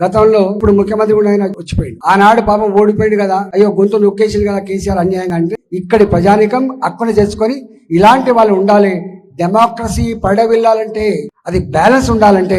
గతంలో ఇప్పుడు ముఖ్యమంత్రి కూడా ఆయన వచ్చిపోయింది ఆనాడు పాపం ఓడిపోయింది కదా అయ్యో గొంతు నొక్కేసింది కదా కేసీఆర్ అన్యాయంగా అంటే ఇక్కడి ప్రజానికం అక్కడ చేసుకొని ఇలాంటి వాళ్ళు ఉండాలి. డెమోక్రసీ పడవిల్లాలంటే అది బ్యాలెన్స్ ఉండాలంటే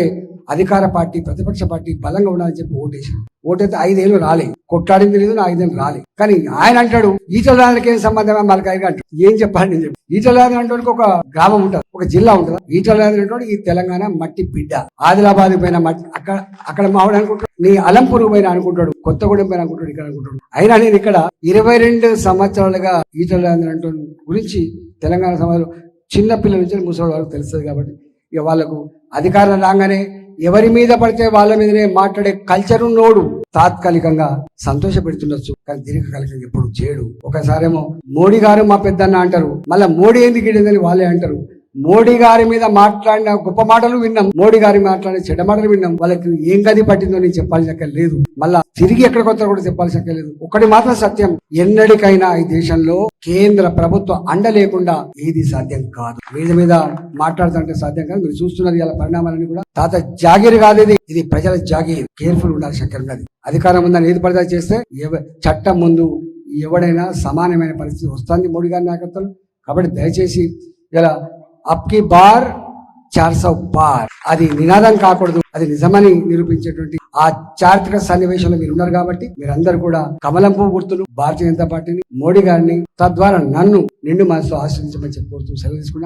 అధికార పార్టీ ప్రతిపక్ష పార్టీ బలంగా ఉండాలని చెప్పి ఓటేసారు ఓటైతే ఐదేళ్ళు రాలే. కొట్లాడింది లేదు నా ఐదేళ్ళు రాలే. కానీ ఆయన అంటాడు ఈటల రాజులకి ఏం సంబంధం మలకాయ అంటాడు ఏం చెప్పాలి నేను చెప్పి. ఈటల రాజు అంటే ఒక గ్రామం ఉంటుంది ఒక జిల్లా ఉంటుంది. ఈటల రాజు అంటే ఈ తెలంగాణ మట్టి బిడ్డ. ఆదిలాబాద్ పోయిన మట్టి అక్కడ అక్కడ మావిడ అనుకుంటాడు నీ అలంపూర్ పోయిన అనుకుంటాడు కొత్తగూడెం పైన అనుకుంటాడు ఇక్కడ అనుకుంటాడు అయినా నేను ఇక్కడ ఇరవై రెండు సంవత్సరాలుగా ఈటల రాజు అంటే గురించి తెలంగాణ సమాజంలో చిన్న పిల్లల నుంచి ముసలి వరకు తెలుస్తుంది కాబట్టి ఇక వాళ్ళకు అధికారం రాగానే ఎవరి మీద పడితే వాళ్ళ మీదనే మాట్లాడే కల్చర్ ఉన్నోడు తాత్కాలికంగా సంతోషపెడుతుండొచ్చు. కానీ దీర్ఘకాలికంగా ఎప్పుడు చేయడు. ఒకసారేమో మోడీ గారు మా పెద్దన్న అంటారు. మళ్ళీ మోడీ ఎందుకు ఇడిందని వాళ్ళే అంటారు. మోడీ గారి మీద మాట్లాడిన గొప్ప మాటలు విన్నాం. మోడీ గారి మాట్లాడిన చెడ్డ మాటలు విన్నాం. వాళ్ళకి ఏం గది పట్టిందో నేను చెప్పాల్సిన లేదు. మళ్ళా తిరిగి ఎక్కడికి వస్తారో కూడా చెప్పాల్సిన లేదు. ఒకటి మాత్రం సత్యం. ఎన్నడికైనా ఈ దేశంలో కేంద్ర ప్రభుత్వ అండ లేకుండా ఏది సాధ్యం కాదు. మీద మీద మాట్లాడుతుంటే సాధ్యం కాదు. మీరు చూస్తున్నారు ఇలా పరిణామాలన్నీ కూడా. తాత జాగీర్ కాదు ఇది. ఇది ప్రజల జాగీర్. కేర్ఫుల్ ఉండాలి శంకర్ ఉన్నది. అధికారం ఉందని ఏది పడితే చేస్తే చట్టం ముందు ఎవడైనా సమానమైన పరిస్థితి వస్తుంది మోడీ గారి నాయకత్వం కాబట్టి దయచేసి ఇలా అప్కి బార్ చార్ సౌ పార్ అది నినాదం కాకూడదు అది నిజమని నిరూపించేటువంటి ఆ చారిత్రక సన్నివేశంలో మీరు ఉన్నారు కాబట్టి మీరందరూ కూడా కమలం పువ్వు గుర్తులు భారతీయ జనతా పార్టీని మోడీ గారిని తద్వారా నన్ను నిండు మనసు ఆశ్రయించమని చెప్పి కోరుతూ సెలవు తీసుకున్నా.